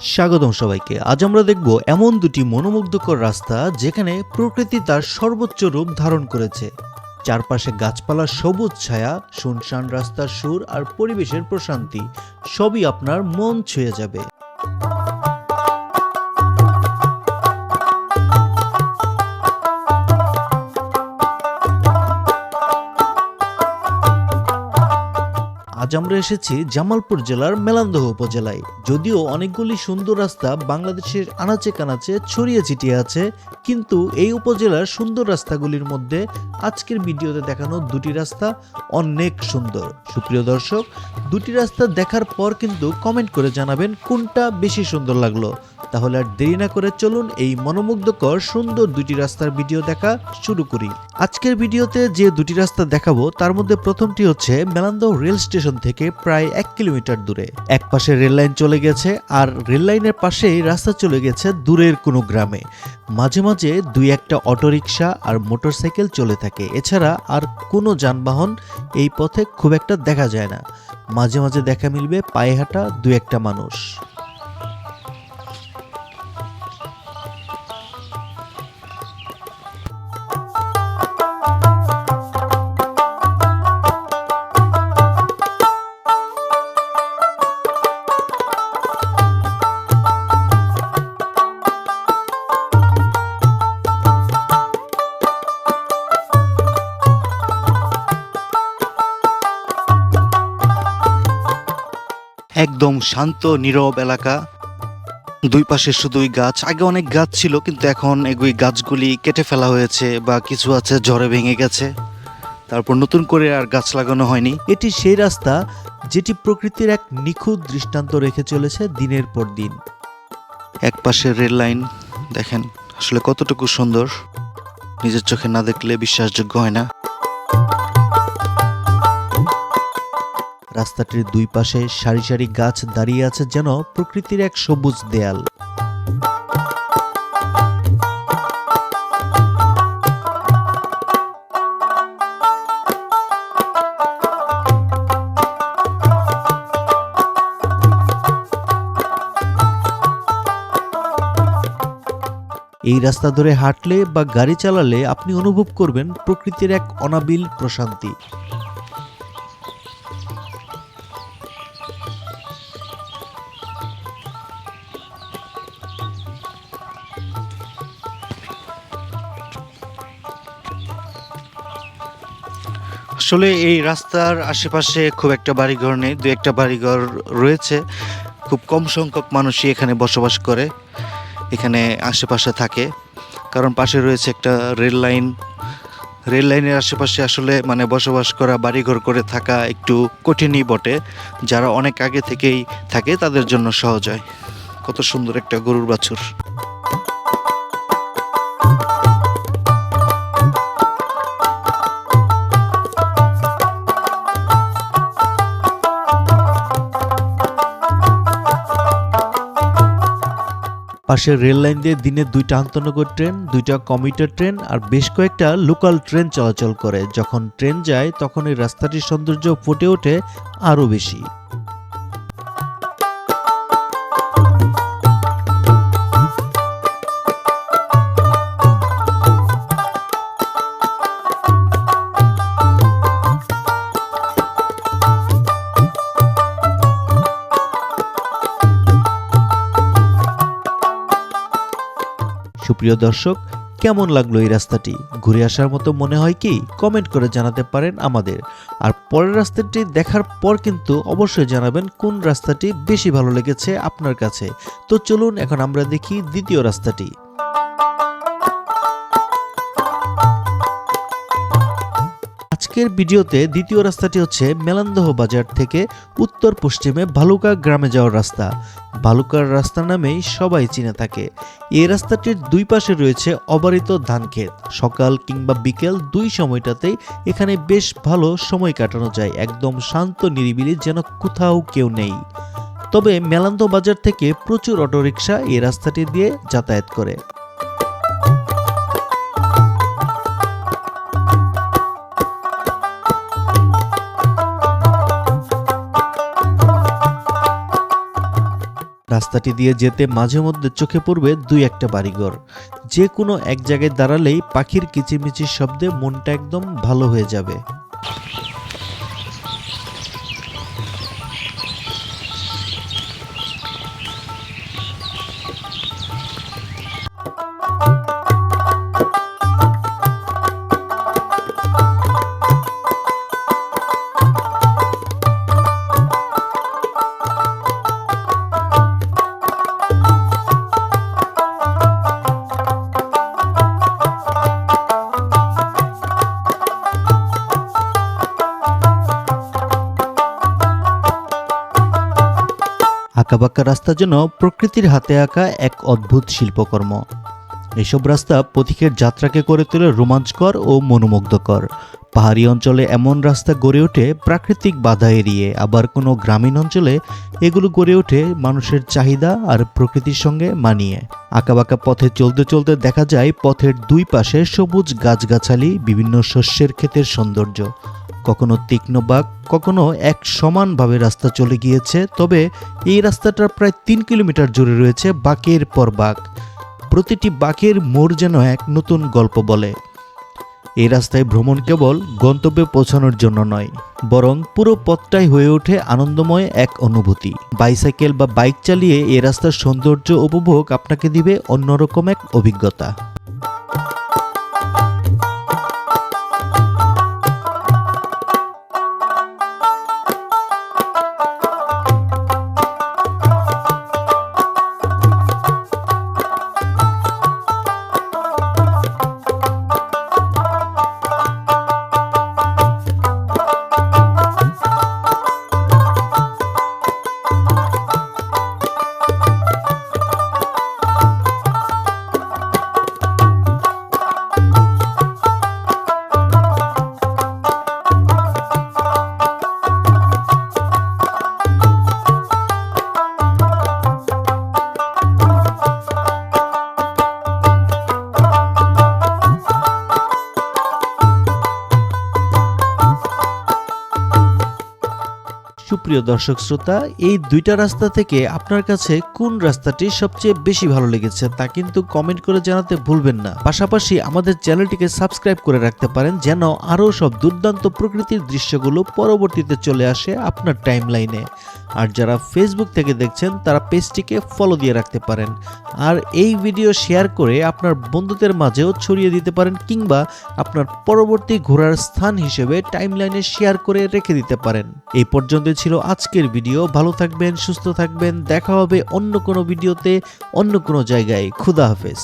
স্বাগতম সবাইকে। আজ আমরা দেখব এমন দুটি মনোমুগ্ধকর রাস্তা যেখানে প্রকৃতি তার সর্বোচ্চ রূপ ধারণ করেছে। চারপাশে গাছপালা, সবুজ ছায়া, শুনশান রাস্তার সুর আর পরিবেশের প্রশান্তি, সবই আপনার মন ছুঁয়ে যাবে। আমরা এসেছি জামালপুর জেলার মেলান্দহ উপজেলায়। যদিও অনেকগুলি সুন্দর রাস্তা বাংলাদেশের আনাচে কানাচে ছড়িয়ে ছিটিয়ে আছে, কিন্তু এই উপজেলার সুন্দর রাস্তাগুলির মধ্যে আজকের ভিডিওতে দেখানো দুটি রাস্তা অনেক সুন্দর। সুপ্রিয় দর্শক, দুটি রাস্তা দেখার পর কিন্তু কমেন্ট করে জানাবেন কোনটা বেশি সুন্দর লাগল। তাহলে আর দেরি না করে চলুন এই মনোমুগ্ধকর সুন্দর দুটি রাস্তার ভিডিও দেখা শুরু করি। আজকের ভিডিওতে যে দুটি রাস্তা দেখাবো, তার মধ্যে প্রথমটি হচ্ছে মেলান্দহ রেল স্টেশন থেকে প্রায় এক কিলোমিটার দূরে। এক পাশে রেল লাইন চলে গেছে আর রেল লাইনের পাশেই রাস্তা চলে গেছে দূরের কোনো গ্রামে। মাঝে মাঝে দুই একটা অটোরিকশা আর মোটরসাইকেল চলে থাকে। এছাড়া আর কোনো যানবাহন এই পথে খুব একটা দেখা যায় না। মাঝে মাঝে দেখা মিলবে পায়ে হাঁটা দু একটা মানুষ। একদম শান্ত নীরব এলাকা। দুই পাশে শুধুই গাছ। আগে অনেক গাছ ছিল কিন্তু এখন এগুই গাছগুলি কেটে ফেলা হয়েছে বা কিছু আছে ঝড়ে ভেঙে গেছে। তারপর নতুন করে আর গাছ লাগানো হয়নি। এটি সেই রাস্তা যেটি প্রকৃতির এক নিখুঁত দৃষ্টান্ত রেখে চলেছে দিনের পর দিন। এক পাশে রেল লাইন। দেখেন আসলে কতটুকু সুন্দর। নিজের চোখে না দেখলে বিশ্বাসযোগ্য হয় না। রাস্তাটির দুই পাশে সারি সারি গাছ দাঁড়িয়ে আছে যেন প্রকৃতির এক সবুজ দেয়াল। এই রাস্তা ধরে হাঁটলে বা গাড়ি চালালে আপনি অনুভব করবেন প্রকৃতির এক অনাবিল প্রশান্তি। আসলে এই রাস্তার আশেপাশে খুব একটা বাড়িঘর নেই, দু একটা বাড়িঘর রয়েছে। খুব কম সংখ্যক মানুষই এখানে বসবাস করে, এখানে আশেপাশে থাকে। কারণ পাশে রয়েছে একটা রেল লাইন। রেল লাইনের আশেপাশে আসলে মানে বসবাস করা, বাড়িঘর করে থাকা একটু কঠিনই বটে। যারা অনেক আগে থেকেই থাকে, তাদের জন্য সহজ হয়। কত সুন্দর একটা গরুর বাছুর। পাশের রেল লাইন দিয়ে দিনে দুইটা আন্তনগর ট্রেন, দুইটা কমিউটার ট্রেন আর বেশ কয়েকটা লোকাল ট্রেন চলাচল করে। যখন ট্রেন যায়, তখন এই রাস্তাটির সৌন্দর্য ফুটে ওঠে আরও বেশি। সুপ্রিয় দর্শক, কেমন লাগল এই রাস্তাটি? ঘুরে আসার মতো মনে হয় কি? কমেন্ট করে জানাতে পারেন আমাদের। আর পরের রাস্তাটি দেখার পর কিন্তু অবশ্যই জানাবেন কোন রাস্তাটি বেশি ভালো লেগেছে আপনার কাছে। তো চলুন, এখন আমরা দেখি দ্বিতীয় রাস্তাটি। আজকের ভিডিওতে দ্বিতীয় রাস্তাটি হচ্ছে মেলান্দহ বাজার থেকে উত্তর পশ্চিমে ভালুকা গ্রামে যাওয়ার রাস্তা। ভালুকার রাস্তা নামেই সবাই চিনে থাকে। এই রাস্তাটির দুই পাশে রয়েছে অবারিত ধানক্ষেত সকাল কিংবা বিকেল দুই সময়টাতেই এখানে বেশ ভালো সময় কাটানো যায়। একদম শান্ত, নিরিবিলি যেন কোথাও কেউ নেই। তবে মেলান্দ বাজার থেকে প্রচুর অটোরিকশা এই রাস্তাটি দিয়ে যাতায়াত করে। রাস্তাটি দিয়ে যেতে মাঝে মধ্যে চোখে পড়বে দুই একটা বাড়িঘর। যে কোনো এক জায়গায় দাঁড়ালেই পাখির কিচিমিচির শব্দে মনটা একদম ভালো হয়ে যাবে। আঁকাবাঁকা রাস্তা যেন প্রকৃতির হাতে আঁকা এক অদ্ভুত শিল্পকর্ম। এসব রাস্তা পথিকের যাত্রাকে করে তোলে রোমাঞ্চকর ও মনোমুগ্ধকর। পাহাড়ি অঞ্চলে এমন রাস্তা গড়ে ওঠে প্রাকৃতিক বাধা এড়িয়ে, আবার কোনো গ্রামীণ অঞ্চলে এগুলো গড়ে ওঠে মানুষের চাহিদা আর প্রকৃতির সঙ্গে মানিয়ে। আঁকাবাঁকা পথে চলতে চলতে দেখা যায়, পথের দুই পাশে সবুজ গাছগাছালি, বিভিন্ন শস্যের ক্ষেতের সৌন্দর্য। কখনো তীক্ষ্ণ বাঘ, কখনো এক সমানভাবে রাস্তা চলে গিয়েছে, তবে এই রাস্তাটার প্রায় তিন কিলোমিটার জুড়ে রয়েছে বাঁকের পর বাঁক প্রতিটি বাঁকের মোড় যেন এক নতুন গল্প বলে। এই রাস্তায় ভ্রমণ কেবল গন্তব্যে পৌঁছানোর জন্য নয়, বরং পুরো পথটাই হয়ে ওঠে আনন্দময় এক অনুভূতি। বাইসাইকেল বা বাইক চালিয়ে এই রাস্তার সৌন্দর্য উপভোগ আপনাকে দিবে অন্যরকম এক অভিজ্ঞতা। সুপ্রিয় দর্শক শ্রোতা, এই দুইটা রাস্তা থেকে আপনার কাছে কোন রাস্তাটি সবচেয়ে বেশি ভালো লেগেছে তা কিন্তু কমেন্ট করে জানাতে ভুলবেন না। পাশাপাশি আমাদের চ্যানেলটিকে সাবস্ক্রাইব করে রাখতে পারেন যেন আরও সব দুর্দান্ত প্রকৃতির দৃশ্যগুলো পরবর্তীতে চলে আসে আপনার টাইমলাইনে আর যারা ফেসবুক থেকে দেখছেন, তারা পেজটিকে ফলো দিয়ে রাখতে পারেন। আর এই ভিডিও শেয়ার করে আপনার বন্ধুদের মাঝেও ছড়িয়ে দিতে পারেন কিংবা আপনার পরবর্তী ঘোরার স্থান হিসেবে টাইমলাইনে শেয়ার করে রেখে দিতে পারেন। এই পর্যন্ত ছিল আজকের ভিডিও ভালো থাকবেন, সুস্থ থাকবেন। দেখা হবে অন্য কোনো ভিডিওতে অন্য কোনো জায়গায়। খুদা হাফেজ।